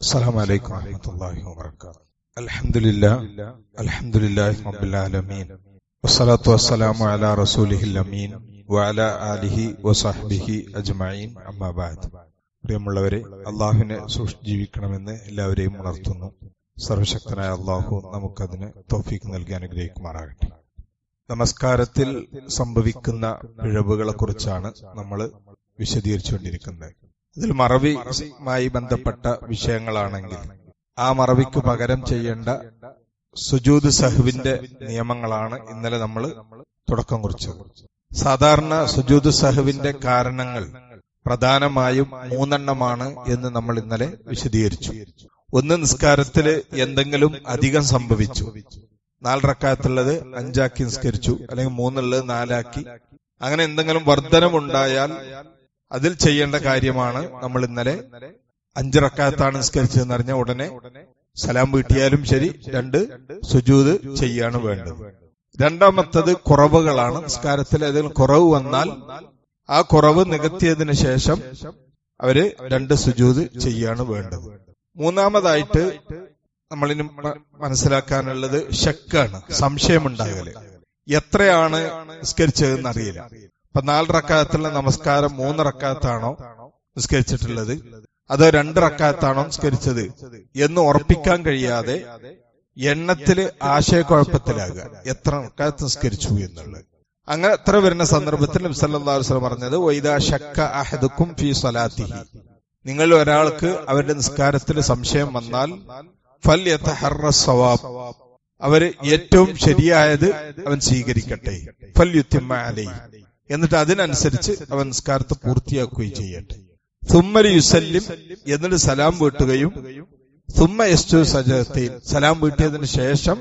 السلام عليكم ورحمة الله وبركاته الحمد لله الحمد لله رب العالمين والصلاة والسلام على رسوله الأمين وعلى آله وصحبه أجمعين أما بعد പ്രിയമുള്ളവരെ അള്ളാഹുവിനെ സൂക്ഷിച്ച് ജീവിക്കണമെന്ന് എല്ലാവരെയും ഉണർത്തുന്നു സർവശക്തനായ അള്ളാഹു നമുക്കതിന് തോഫീക്ക് നൽകി അനുഗ്രഹിക്കുമാറാകട്ടെ നമസ്കാരത്തിൽ സംഭവിക്കുന്ന പിഴവുകളെ കുറിച്ചാണ് നമ്മൾ വിശദീകരിച്ചുകൊണ്ടിരിക്കുന്നത് ഇതിൽ മറവിയുമായി ബന്ധപ്പെട്ട വിഷയങ്ങളാണെങ്കിൽ ആ മറവിക്ക് പകരം ചെയ്യേണ്ട സുജൂദ് സഹുവിന്റെ നിയമങ്ങളാണ് ഇന്നലെ നമ്മൾ തുടക്കം കുറിച്ചത്. സാധാരണ സുജൂദ് സഹുവിന്റെ കാരണങ്ങൾ പ്രധാനമായും മൂന്നെണ്ണമാണ് എന്ന് നമ്മൾ ഇന്നലെ വിശദീകരിച്ചു. ഒന്ന് നിസ്കാരത്തിൽ എന്തെങ്കിലും അധികം സംഭവിച്ചു. നാല് റക്കാത്തുള്ളത് അഞ്ചാക്കി നിസ്കരിച്ചു. അല്ലെങ്കിൽ മൂന്നുള്ളത് നാലാക്കി. അങ്ങനെ എന്തെങ്കിലും വർധനമുണ്ടായാൽ അതിൽ ചെയ്യേണ്ട കാര്യമാണ് നമ്മൾ ഇന്നലെ അഞ്ച് റക്കാത്താണ് നിസ്കരിച്ചതെന്ന് അറിഞ്ഞ ഉടനെ സലാം വീട്ടിയാലും ശരി രണ്ട് സുജൂത് ചെയ്യാണ് വേണ്ടത്. രണ്ടാമത്തത് കുറവുകളാണ് നിസ്കാരത്തിൽ ഏതെങ്കിലും കുറവ് വന്നാൽ ആ കുറവ് നികത്തിയതിനു ശേഷം അവർ രണ്ട് സുജൂത് ചെയ്യാണ് വേണ്ടത്. മൂന്നാമതായിട്ട് നമ്മളിന് മനസ്സിലാക്കാനുള്ളത് ഷക്കാണ് സംശയമുണ്ടാകൽ. എത്രയാണ് നിസ്കരിച്ചതെന്ന് അറിയില്ല. ഇപ്പൊ നാല് റക്കാത്തുള്ള നമസ്കാരം മൂന്ന് റക്കാത്താണോ നിസ്കരിച്ചിട്ടുള്ളത്? അതോ രണ്ട് റക്കാത്താണോ നിസ്കരിച്ചത്? എന്ന് ഉറപ്പിക്കാൻ കഴിയാതെ എണ്ണത്തിൽ ആശയക്കുഴപ്പത്തിലാകുക. എത്ര റക്കാത്ത് നിസ്കരിച്ചു എന്നുള്ളത്. അങ്ങനെ എത്ര വരുന്ന സന്ദർഭത്തിൽ നബ്സല്ലാസ്ലം പറഞ്ഞത് വൈദാ ഷക്ക അഹദുക്കും ഫി സലാത്തിഹി നിങ്ങൾ ഒരാൾക്ക് അവരുടെ നിസ്കാരത്തിൽ സംശയം വന്നാൽ ഫൽ സവാബ് അവർ ഏറ്റവും ശരിയായത് അവൻ സ്വീകരിക്കട്ടെ. ഫൽ യുത്തിമ്മ അലൈ എന്നിട്ട് അതിനനുസരിച്ച് അവൻ നിസ്കാരത്തെ പൂർത്തിയാക്കുകയും ചെയ്യട്ടെ. സുമ്മലി യുസല്ലിം എന്നിട്ട് സലാം വീട്ടുകയും സുമ്മ എസ്റ്റു സജത്തിൽ സലാം വീട്ടിയതിനു ശേഷം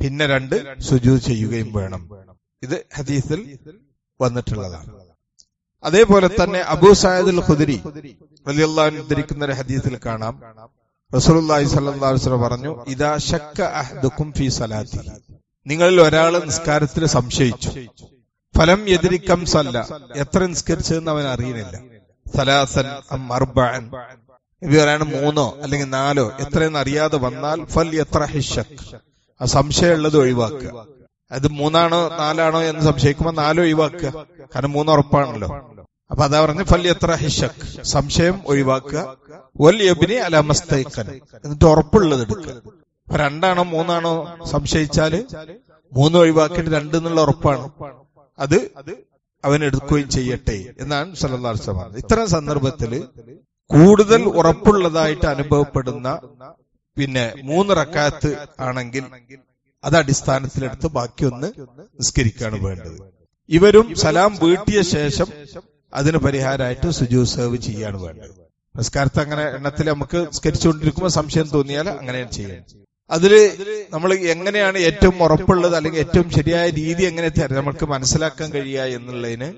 പിന്നെ രണ്ട് സുജു ചെയ്യുകയും വേണം. ഇത് ഹദീസിൽ വന്നിട്ടുള്ളതാണ്. അതേപോലെ തന്നെ അബൂ സായദുൽ ഖുദരി റളിയല്ലാഹു ഉദ്ധരിക്കുന്ന ഒരു ഹദീസിൽ കാണാം. റസൂലുള്ളാഹി സ്വല്ലല്ലാഹു അലൈഹി വസല്ലം പറഞ്ഞു ഇദാ ശക്ക അഹ്ദുക്കും ഫീ സലാത്തി നിങ്ങളിൽ ഒരാൾ നിസ്കാരത്തിൽ സംശയിച്ചു. ഫലം എതിരിക്കം സല്ല. എത്ര നിസ്കരിച്ചതെന്ന് അവൻ അറിയുന്നില്ല. സലാസൻ അം അർബഅൻ. ഇത് പറയാണ് മൂന്നോ അല്ലെങ്കിൽ നാലോ. എത്രയെന്ന് അറിയാതെ വന്നാൽ ഫൽ എത്ര ഹിഷക് ആ സംശയമുള്ളത് ഒഴിവാക്കുക. അത് മൂന്നാണോ നാലാണോ എന്ന് സംശയിക്കുമ്പോൾ നാലോ ഒഴിവാക്കുക. കാരണം മൂന്ന് ഉറപ്പാണല്ലോ. അപ്പൊ അതാ പറഞ്ഞ ഫൽ എത്ര ഹിഷക് സംശയം ഒഴിവാക്കുക. വൽ അലമസ്തൈക്കൻ എന്നിട്ട് ഉറപ്പുള്ളത് എടുക്കുക. രണ്ടാണോ മൂന്നാണോ സംശയിച്ചാൽ മൂന്ന് ഒഴിവാക്കിയിട്ട് രണ്ട് എന്നുള്ള ഉറപ്പാണ്. അത് അവൻ എടുക്കുകയും ചെയ്യട്ടെ എന്നാണ് സല്ലാസ് പറഞ്ഞത്. ഇത്തരം സന്ദർഭത്തിൽ കൂടുതൽ ഉറപ്പുള്ളതായിട്ട് അനുഭവപ്പെടുന്ന പിന്നെ മൂന്ന് റക്കാത്ത് ആണെങ്കിൽ അത് അടിസ്ഥാനത്തിലെടുത്ത് ബാക്കിയൊന്ന് നിസ്കരിക്കുകയാണ് വേണ്ടത്. ഇവരും സലാം വീട്ടിയ ശേഷം അതിന് പരിഹാരമായിട്ട് സുജു സേവ് ചെയ്യാണ് വേണ്ടത്. നിസ്കാരത്തെ അങ്ങനെ എണ്ണത്തിൽ നമുക്ക് നിസ്കരിച്ചുകൊണ്ടിരിക്കുമ്പോൾ സംശയം തോന്നിയാൽ അങ്ങനെയാണ് ചെയ്യാൻ അതിൽ നമ്മൾ എങ്ങനെയാണ് ഏറ്റവും ഉറപ്പുള്ളത് അല്ലെങ്കിൽ ഏറ്റവും ശരിയായ രീതി എങ്ങനെ നമുക്ക് മനസ്സിലാക്കാൻ കഴിയുക എന്നുള്ളതിന്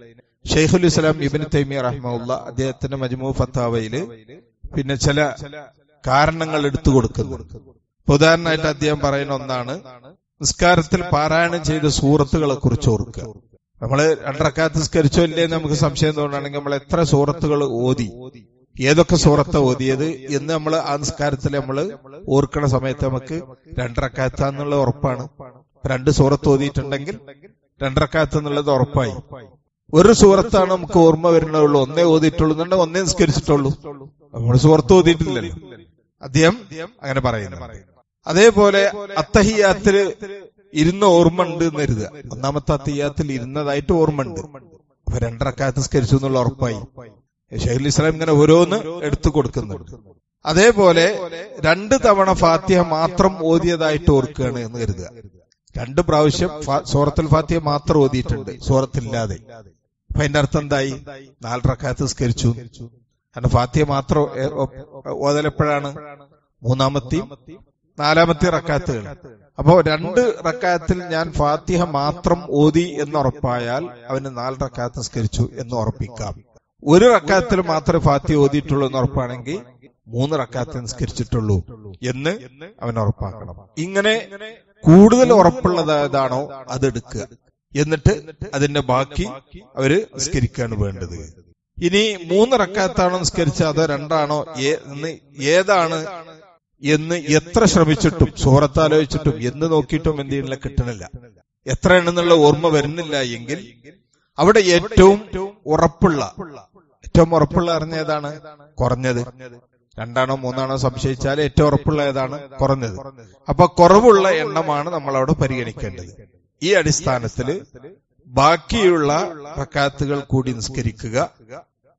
ഷെയ്ഖുൽ ഇസ്ലാം ഇബിൻ തൈമി റഹ്മുള്ള അദ്ദേഹത്തിന്റെ മജ്മു ഫത്താവയിൽ പിന്നെ ചില കാരണങ്ങൾ എടുത്തു കൊടുക്കുന്നു. ഉദാഹരണമായിട്ട് അദ്ദേഹം പറയുന്ന ഒന്നാണ് നിസ്കാരത്തിൽ പാരായണം ചെയ്ത സൂറത്തുകളെ കുറിച്ച് ഓർക്കുക. നമ്മൾ രണ്ടരക്കാത്ത് നിസ്കരിച്ചോ ഇല്ലേ നമുക്ക് സംശയം തോന്നുകയാണെങ്കിൽ നമ്മൾ എത്ര സൂറത്തുകൾ ഓതി. ഏതൊക്കെ സൂറത്ത ഓതിയത് എന്ന് നമ്മൾ ആ നിസ്കാരത്തിൽ നമ്മൾ ഓർക്കണ സമയത്ത് നമുക്ക് രണ്ടരക്കാത്താന്നുള്ള ഉറപ്പാണ്. രണ്ട് സൂറത്ത് ഓതിയിട്ടുണ്ടെങ്കിൽ രണ്ടരക്കാത്ത് എന്നുള്ളത് ഉറപ്പായി. ഒരു സൂറത്താണ് നമുക്ക് ഓർമ്മ വരുന്നുള്ളൂ ഒന്നേ ഓതിയിട്ടുള്ളൂ എന്നുണ്ടെങ്കിൽ ഒന്നേ നിസ്കരിച്ചിട്ടുള്ളൂ. നമ്മൾ സൂറത്ത് ഓതിയിട്ടില്ലല്ലോ. അദ്ദേഹം അങ്ങനെ പറയുന്നു. അതേപോലെ അത്തഹിയാത്തിൽ ഇരുന്ന ഓർമ്മ ഉണ്ട് എന്ന് കരുതുക. ഒന്നാമത്തെ അത്തഹിയാത്തിൽ ഇരുന്നതായിട്ട് ഓർമ്മ ഉണ്ട്. അപ്പൊ രണ്ടരക്കാലത്ത് നിസ്കരിച്ചു എന്നുള്ള ഉറപ്പായി. ഷെയ്ഖുൽ ഇസ്ലാം ഇങ്ങനെ ഓരോന്ന് എടുത്തു കൊടുക്കുന്നുണ്ട്. അതേപോലെ രണ്ട് തവണ ഫാത്തിഹ മാത്രം ഓതിയതായിട്ട് ഓർക്കുകയാണ് എന്ന് കരുതുക. രണ്ട് പ്രാവശ്യം സൂറത്തുൽ ഫാത്തിഹ മാത്രം ഓതിയിട്ടുണ്ട്. സൂറത്തില്ലാതെ. അപ്പൊ അതിന്റെ അർത്ഥം എന്തായി? നാല് റക്കാത്ത് സ്കരിച്ചു കാരണം ഫാത്തിഹ മാത്രം ഓതലെപ്പോഴാണ് മൂന്നാമത്തെയും നാലാമത്തെ റക്കാത്തുകൾ. അപ്പോ രണ്ട് റക്കാത്തിൽ ഞാൻ ഫാത്തിഹ മാത്രം ഓതി എന്ന് ഉറപ്പായാൽ അവന് നാല് റക്കാത്ത് നിസ്കരിച്ചു എന്ന് ഉറപ്പിക്കാം. ഒരു റക്കാത്തിൽ മാത്രമേ ഫാത്തി ഓതിയിട്ടുള്ളൂ എന്ന് ഉറപ്പാണെങ്കിൽ മൂന്ന് റക്കാത്ത് നിസ്കരിച്ചിട്ടുള്ളൂ എന്ന് അവൻ ഉറപ്പാക്കണം. ഇങ്ങനെ കൂടുതൽ ഉറപ്പുള്ളത് ഏതാണോ അതെടുക്കുക എന്നിട്ട് അതിന്റെ ബാക്കി അവർ നിസ്കരിക്കുകയാണ് വേണ്ടത്. ഇനി മൂന്ന് റക്കാത്താണോ നിസ്കരിച്ച അതോ രണ്ടാണോ ഏതാണ് എന്ന് എത്ര ശ്രമിച്ചിട്ടും സുഹൃത്താലോചിച്ചിട്ടും എന്ന് നോക്കിയിട്ടും എന്ത് ചെയ്യണില്ല കിട്ടണില്ല എത്ര എണ്ണെന്നുള്ള ഓർമ്മ വരുന്നില്ല എങ്കിൽ അവിടെ ഏറ്റവും ഉറപ്പുള്ള ഏറ്റവും ഉറപ്പുള്ള അറിഞ്ഞ ഏതാണ്? കുറഞ്ഞത്. രണ്ടാണോ മൂന്നാണോ സംശയിച്ചാൽ ഏറ്റവും ഉറപ്പുള്ള ഏതാണ്? കുറഞ്ഞത്. അപ്പൊ കുറവുള്ള എണ്ണമാണ് നമ്മൾ അവിടെ പരിഗണിക്കേണ്ടത്. ഈ അടിസ്ഥാനത്തിൽ ബാക്കിയുള്ള റക്കാത്തുകൾ കൂടി നിസ്കരിക്കുക.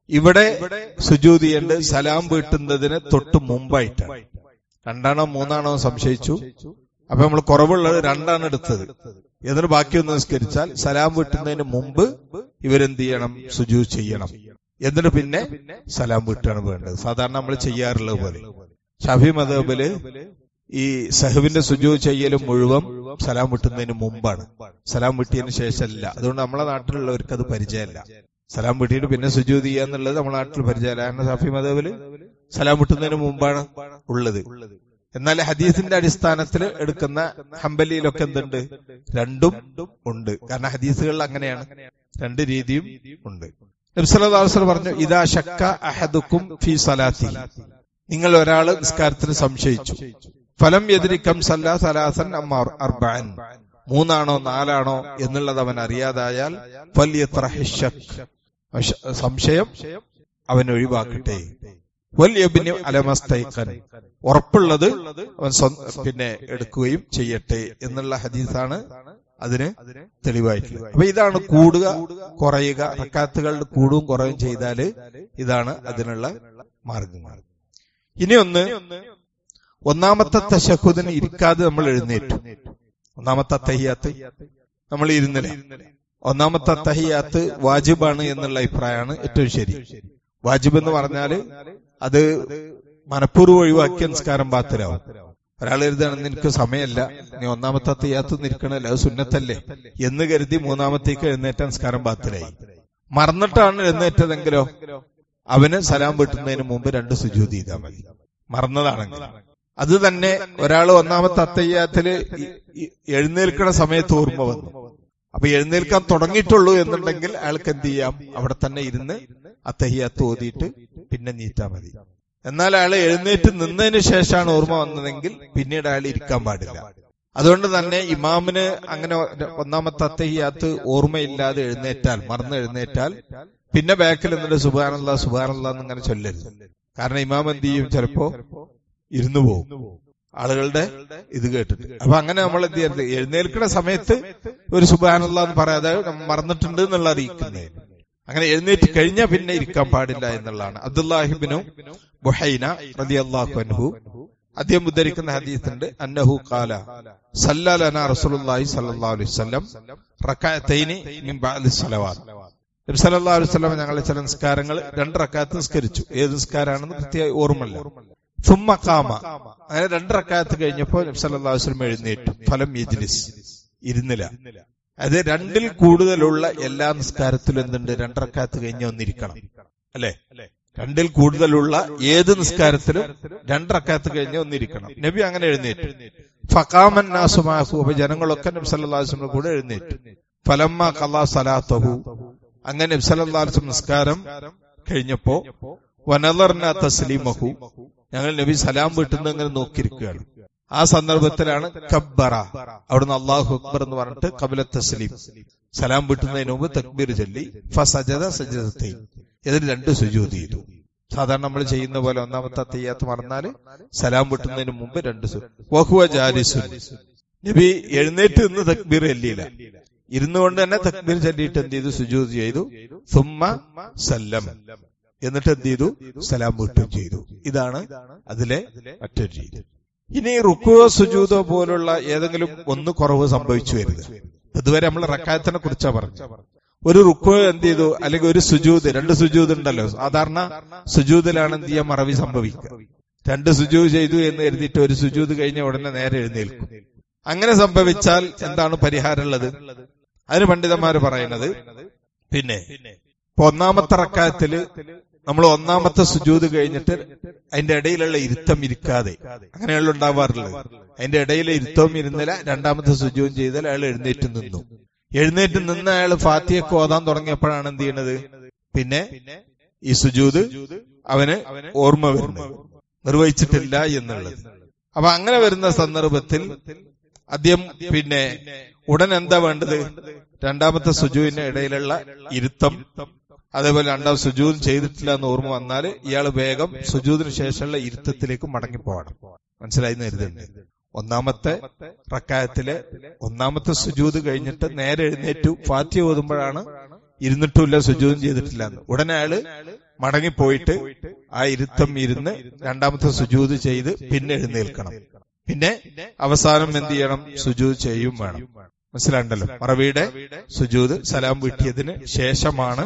ഇവിടെ സുജൂതിയുണ്ട് സലാം വീട്ടുന്നതിന് തൊട്ട് മുമ്പായിട്ട്. രണ്ടാണോ മൂന്നാണോ സംശയിച്ചു? അപ്പൊ നമ്മൾ കുറവുള്ളത് രണ്ടാണ് എടുത്തത്. എന്നിട്ട് ബാക്കിയൊന്ന് നിസ്കരിച്ചാൽ സലാം വീട്ടുന്നതിന് മുമ്പ് ഇവരെന്ത് ചെയ്യണം? സുജൂ ചെയ്യണം. എന്നിട്ട് പിന്നെ സലാം വീട്ടാണ് വേണ്ടത്. സാധാരണ നമ്മൾ ചെയ്യാറുള്ളത് പോലെ. ഷഫി മദബിൽ ഈ സഹബിന്റെ സുജു ചെയ്യലും മുഴുവൻ സലാം വിട്ടുന്നതിന് മുമ്പാണ്. സലാം വിട്ടിയതിന് ശേഷമല്ല. അതുകൊണ്ട് നമ്മളെ നാട്ടിലുള്ളവർക്ക് അത് പരിചയമല്ല. സലാം വിട്ടിയിട്ട് പിന്നെ സുജു ചെയ്യുക എന്നുള്ളത് നമ്മുടെ നാട്ടിൽ പരിചയമല്ല. കാരണം ഷഫി മദബിൽ സലാം വിട്ടുന്നതിന് മുമ്പാണ് ഉള്ളത്. എന്നാൽ ഹദീസിന്റെ അടിസ്ഥാനത്തിൽ എടുക്കുന്ന ഹംബലിയിലൊക്കെ എന്തുണ്ട്? രണ്ടും ഉണ്ട്. കാരണം ഹദീസുകളിൽ അങ്ങനെയാണ്. രണ്ട് രീതിയും ഉണ്ട്. നബ്സലാസ്വർ പറഞ്ഞു ഇതാ ഷക്ക അഹദുക്കും ഫി സലാത്തി. നിങ്ങൾ ഒരാൾ നിസ്കാരത്തിന് സംശയിച്ചു. ഫലം എതിരിക്കം സല്ലാ സലാസൻ അമ്മാർ അർബാൻ. മൂന്നാണോ നാലാണോ എന്നുള്ളത് അവൻ അറിയാതായാൽ വലിയ സംശയം അവൻ ഒഴിവാക്കട്ടെ. വല്യബിന് അലമസ്തൈക്കൻ ഉറപ്പുള്ളത് അവൻ പിന്നെ എടുക്കുകയും ചെയ്യട്ടെ എന്നുള്ള ഹദീസാണ് അതിന് തെളിവായിട്ടുള്ളത് അപ്പൊ ഇതാണ് കൂടുക കുറയുക റക്കാത്തുകളുടെ കൂടും കുറയും ചെയ്താൽ ഇതാണ് അതിനുള്ള മാർഗങ്ങൾ. ഇനി ഒന്ന് ഒന്നാമത്തെ തശഹുദിന് ഇരിക്കാതെ നമ്മൾ എഴുന്നേറ്റു. ഒന്നാമത്തെ തഹിയാത്ത് നമ്മൾ ഇരുന്നില്ല. ഒന്നാമത്തെ തഹിയാത്ത് വാജിബാണ് എന്നുള്ള അഭിപ്രായമാണ് ഏറ്റവും ശരി. വാജിബ് എന്ന് പറഞ്ഞാൽ അത് മനഃപൂർവം ഒഴിവാക്കിയ നിസ്കാരം ബാത്തിലാവും ഒരാൾ എഴുതാണ് നിനക്ക് സമയമല്ല. നീ ഒന്നാമത്തെ തയ്യാത്ത് നിൽക്കണല്ലോ? അത് സുന്നത്തല്ലേ? എന്ന് കരുതി മൂന്നാമത്തേക്ക് എഴുന്നേറ്റ സംസ്കാരം ബാത്തിലായി. മറന്നിട്ടാണ് എഴുന്നേറ്റതെങ്കിലോ? അവന് സലാം വീട്ടുന്നതിന് മുമ്പ് രണ്ട് സുജൂതി ചെയ്താൽ മതി. മറന്നതാണെങ്കിൽ. അത് തന്നെ ഒരാൾ ഒന്നാമത്തെ അത്തയ്യാത്തിൽ എഴുന്നേൽക്കണ സമയത്ത് ഓർമ്മ വന്നു. അപ്പൊ എഴുന്നേൽക്കാൻ തുടങ്ങിയിട്ടുള്ളൂ എന്നുണ്ടെങ്കിൽ അയാൾക്ക് എന്ത് ചെയ്യാം? അവിടെ തന്നെ ഇരുന്ന് അത്തയ്യാത്ത് ഓതിയിട്ട് പിന്നെ നീറ്റാ മതി. എന്നാൽ അയാൾ എഴുന്നേറ്റ് നിന്നതിന് ശേഷമാണ് ഓർമ്മ വന്നതെങ്കിൽ പിന്നീട് അയാൾ ഇരിക്കാൻ പാടില്ല. അതുകൊണ്ട് തന്നെ ഇമാമിന് അങ്ങനെ ഒന്നാമത്തെ അത്തഹിയാത്ത് ഓർമ്മയില്ലാതെ എഴുന്നേറ്റാൽ മറന്ന് എഴുന്നേറ്റാൽ പിന്നെ ബാക്കിൽ എന്നിട്ട് സുബാനല്ല സുബാനല്ല എന്നിങ്ങനെ ചൊല്ലരുത്. കാരണം ഇമാം എന്ത് ചെയ്യും ചിലപ്പോ ഇരുന്നു പോകും. ആളുകളുടെ ഇത് കേട്ടിട്ട്. അപ്പൊ അങ്ങനെ നമ്മൾ എന്ത് ചെയ്യരുത്? എഴുന്നേൽക്കുന്ന സമയത്ത് ഒരു സുബാനുള്ള എന്ന് പറയാതെ മറന്നിട്ടുണ്ട് എന്നുള്ള അറിയിക്കുന്നത് അങ്ങനെ എഴുന്നേറ്റ് കഴിഞ്ഞാൽ പിന്നെ ഇരിക്കാൻ പാടില്ല എന്നുള്ളതാണ്. അബ്ദുല്ലാഹിബിനു ബുഹൈന റതി അള്ളാഹു അൻഹു. അദ്ദേഹം ഉദ്ധരിക്കുന്ന ഹദീസുണ്ട് അന്നഹു കാല സല്ലാലന റസൂലുള്ളാഹി സല്ലല്ലാഹു അലൈഹി വസല്ലം റകഅത്തൈനി മിൻ ബഅദി സ്വലവാത്ത് നബി സല്ലല്ലാഹു അലൈഹി വസല്ലം ഞങ്ങളെ ചില നിസ്കാരങ്ങൾ രണ്ട് റക്കാത്ത് നിസ്കരിച്ചു. ഏത് നിസ്കാരമാണെന്ന് കൃത്യമായി ഓർമ്മല്ല സുമ്മ കാമ അങ്ങനെ രണ്ട് റക്കാത്ത് കഴിഞ്ഞപ്പോ നബി സല്ലല്ലാഹു അലൈഹി എഴുന്നേറ്റു. ഫലം യജ്ലിസ് ഇരുന്നില്ല. അത് രണ്ടിൽ കൂടുതലുള്ള എല്ലാ നിസ്കാരത്തിലും എന്തുണ്ട്? രണ്ടറക്കാത്ത് കഴിഞ്ഞ ഒന്നിരിക്കണം അല്ലെ? രണ്ടിൽ കൂടുതലുള്ള ഏത് നിസ്കാരത്തിലും രണ്ടറക്കാത്ത് കഴിഞ്ഞ ഒന്നിരിക്കണം നബി അങ്ങനെ എഴുന്നേറ്റ്. ഫക്കാമൻ നാസുമാഹു അപ്പൊ ജനങ്ങളൊക്കെ നബി വസല്ലം കൂടെ എഴുന്നേറ്റ്. ഫലമ്മ കലാ സലാത്തഹു. അങ്ങനെ നബി വസല്ലം നിസ്കാരം കഴിഞ്ഞപ്പോ വനലർന തസ്ലീമഹു. ഞങ്ങൾ നബി സലാം വീട്ടുന്ന അങ്ങനെ നോക്കിയിരിക്കുകയാണ്. ആ സന്ദർഭത്തിലാണ് കബ്ബറ. അവിടുന്ന് അള്ളാഹു അക്ബർ എന്ന് പറഞ്ഞിട്ട് കബില തസ്ലീം. സലാം വിട്ടുന്നതിന് മുമ്പ് തക്ബീർ ചൊല്ലി ഫസജത സജതത്തെ ഇതിന് രണ്ട് സുജൂതി ചെയ്തു. സാധാരണ നമ്മൾ ചെയ്യുന്ന പോലെ ഒന്നാമത്തെ തെയ്യാത്ത് മറന്നാൽ സലാം വിട്ടുന്നതിന് മുമ്പ് രണ്ട് വഹുവ ജാലിസു നബി എഴുന്നേറ്റ് നിന്ന് തക്ബീർ ചൊല്ലിയില്ല. ഇരുന്നു കൊണ്ട് തന്നെ തക്ബീർ ചൊല്ലിയിട്ട് എന്ത് ചെയ്തു? സുജൂത് ചെയ്തു. സുമ്മ സല്ലം. എന്നിട്ട് എന്ത് ചെയ്തു? സലാം വിട്ടും ചെയ്തു. ഇതാണ് അതിലെ മറ്റൊരു രീതി. ഇനി റുക്കുവോ സുജൂതോ പോലുള്ള ഏതെങ്കിലും ഒന്ന് കുറവ് സംഭവിച്ചു വരുത് ഇതുവരെ നമ്മൾ റക്കായത്തിനെ കുറിച്ചാ പറഞ്ഞു ഒരു റുക്കോ എന്ത് ചെയ്തു? അല്ലെങ്കിൽ ഒരു സുജൂത് രണ്ട് സുജൂത് ഉണ്ടല്ലോ. സാധാരണ സുജൂതിലാണ് എന്ത് ചെയ്യാൻ മറവി സംഭവിക്കുക. രണ്ട് സുജൂത് ചെയ്തു എന്ന് എഴുതിയിട്ട് ഒരു സുജൂത് കഴിഞ്ഞ ഉടനെ നേരെ എഴുന്നേൽക്കും. അങ്ങനെ സംഭവിച്ചാൽ എന്താണ് പരിഹാരമുള്ളത്? അതിന് പണ്ഡിതന്മാർ പറയുന്നത് പിന്നെ ഒന്നാമത്തെ റക്കായത്തിൽ നമ്മൾ ഒന്നാമത്തെ സുജൂത് കഴിഞ്ഞിട്ട് അതിന്റെ ഇടയിലുള്ള ഇരുത്തം ഇരിക്കാതെ അങ്ങനെയുള്ള ഉണ്ടാവാറുള്ളത്. അതിന്റെ ഇടയിലെ ഇരുത്തവും ഇരുന്നില്ല രണ്ടാമത്തെ സുജൂവും ചെയ്താൽ അയാൾ എഴുന്നേറ്റ് നിന്നു. എഴുന്നേറ്റ് നിന്ന് അയാൾ ഫാത്തിയൊക്കെ ഓതാൻ തുടങ്ങിയപ്പോഴാണ് എന്ത് ചെയ്യണത്? പിന്നെ ഈ സുജൂത് അവന് ഓർമ്മ വരുന്നത്. നിർവഹിച്ചിട്ടില്ല എന്നുള്ളത്. അപ്പൊ അങ്ങനെ വരുന്ന സന്ദർഭത്തിൽ ആദ്യം പിന്നെ ഉടൻ എന്താ വേണ്ടത്? രണ്ടാമത്തെ സുജുവിന്റെ ഇടയിലുള്ള ഇരുത്തം അതേപോലെ രണ്ടാം സുജൂദ് ചെയ്തിട്ടില്ല എന്ന് ഓർമ്മ വന്നാൽ ഇയാൾ വേഗം സുജൂദിന് ശേഷമുള്ള ഇരുത്തത്തിലേക്ക് മടങ്ങിപ്പോകണം. മനസ്സിലായി കരുതുന്നുണ്ട് ഒന്നാമത്തെ റക്കായത്തിലെ ഒന്നാമത്തെ സുജൂദ് കഴിഞ്ഞിട്ട് നേരെ എഴുന്നേറ്റു. ഫാത്തി ഓതുമ്പോഴാണ് ഇരുന്നിട്ടുമില്ല സുജൂദും ചെയ്തിട്ടില്ല എന്ന്. ഉടനെ അയാൾ മടങ്ങിപ്പോയിട്ട് ആ ഇരുത്തം ഇരുന്ന് രണ്ടാമത്തെ സുജൂദ് ചെയ്ത് പിന്നെ എഴുന്നേൽക്കണം. പിന്നെ അവസാനം എന്ത് ചെയ്യണം? സുജൂദ് ചെയ്യും വേണം മനസ്സിലാണ്ടല്ലോ മറവിയുടെ സുജൂദ് സലാം വീട്ടിയതിന് ശേഷമാണ്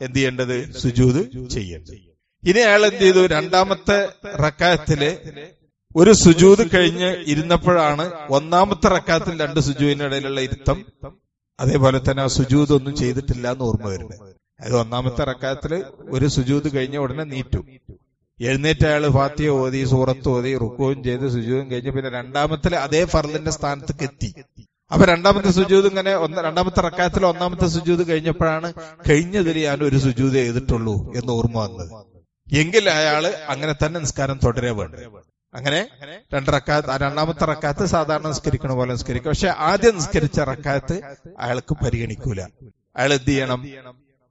എന്ത് ചെയ്യേണ്ടത്? സുജൂത് ചെയ്യേണ്ടത്. ഇനി അയാൾ എന്ത് ചെയ്തു? രണ്ടാമത്തെ റക്കായത്തിൽ ഒരു സുജൂത് കഴിഞ്ഞ് ഇരുന്നപ്പോഴാണ് ഒന്നാമത്തെ റക്കാത്തിൽ രണ്ട് സുജൂവിനിടയിലുള്ള ഇടയിലുള്ള ഇരുത്തം. അതേപോലെ തന്നെ ആ സുജൂത് ഒന്നും ചെയ്തിട്ടില്ല എന്ന് ഓർമ്മ വരുന്നത്. അതായത് ഒന്നാമത്തെ റക്കായത്തിൽ ഒരു സുജൂത് കഴിഞ്ഞ ഉടനെ നീറ്റു. എഴുന്നേറ്റ് അയാൾ ഫാത്തിയ ഓതി സൂറത്ത് ഓതി റുക്കോയും ചെയ്ത് സുജൂതും കഴിഞ്ഞ് പിന്നെ രണ്ടാമത്തിൽ അതേ ഫർദിന്റെ സ്ഥാനത്തേക്ക് എത്തി. അപ്പൊ രണ്ടാമത്തെ സുജൂത് ഇങ്ങനെ ഒന്ന് രണ്ടാമത്തെ റക്കാത്തിൽ ഒന്നാമത്തെ സുജൂത് കഴിഞ്ഞപ്പോഴാണ് കഴിഞ്ഞതിൽ ഞാൻ ഒരു സുജൂത് ചെയ്തിട്ടുള്ളൂ എന്ന് ഓർമ്മ വന്നത്. എങ്കിൽ അയാൾ അങ്ങനെ തന്നെ നിസ്കാരം തുടരെ വേണ്ടത്. അങ്ങനെ രണ്ട് റക്കാത്ത് രണ്ടാമത്തെ റക്കാത്ത് സാധാരണ നിസ്കരിക്കണ പോലെ നിസ്കരിക്കും. പക്ഷെ ആദ്യം നിസ്കരിച്ച റക്കാത്ത് അയാൾക്ക് പരിഗണിക്കൂല. അയാൾ എന്ത് ചെയ്യണം?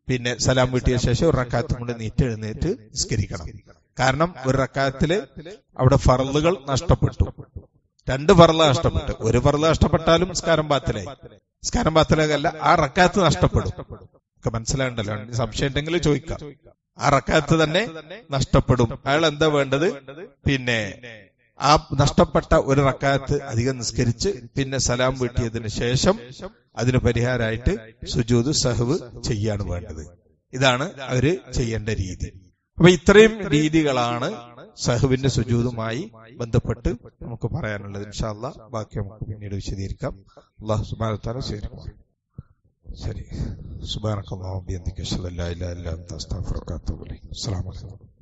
പിന്നെ സലാം വീട്ടിയ ശേഷം ഒരു റക്കാത്തും കൊണ്ട് നീറ്റെഴുന്നേറ്റ് നിസ്കരിക്കണം. കാരണം ഒരു റക്കാത്തിൽ അവിടെ ഫറലുകൾ നഷ്ടപ്പെട്ടു. രണ്ട് ഫറല നഷ്ടപ്പെട്ടു. ഒരു ഫറല നഷ്ടപ്പെട്ടാലും നിസ്കാരം ബാത്തിലായി. നിസ്കാരം ബാത്തിലാകല്ല ആ റക്കാത്ത് നഷ്ടപ്പെടും. ഒക്കെ മനസ്സിലാകണ്ടല്ലോ സംശയം ഉണ്ടെങ്കിൽ ചോദിക്കാം. ആ റക്കാത്ത് തന്നെ നഷ്ടപ്പെടും. അയാൾ എന്താ വേണ്ടത്? പിന്നെ ആ നഷ്ടപ്പെട്ട ഒരു റക്കാത്ത് അധികം നിസ്കരിച്ച് പിന്നെ സലാം വീട്ടിയതിനു ശേഷം അതിന് പരിഹാരമായിട്ട് സുജൂദ് സഹവ് ചെയ്യാണ് വേണ്ടത്. ഇതാണ് അവർ ചെയ്യേണ്ട രീതി. അപ്പൊ ഇത്രയും രീതികളാണ് സഹുവിന്റെ സുജൂതുമായി ബന്ധപ്പെട്ട് നമുക്ക് പറയാനുള്ളത് ഇൻഷാല്ല ബാക്കി നമുക്ക് പിന്നീട് വിശദീകരിക്കാം. അള്ളാഹു സുബാനത്താല സ്വീകരിക്കും ശരി. സുബാനക്കല്ലാഹു അസ്സാം അഷ്ഹദു അല്ലാ ഇലാഹ ഇല്ല അൻത അസ്തഗ്ഫിറുക വ ഇലൈക്. അസ്സലാമു അലൈക്കും.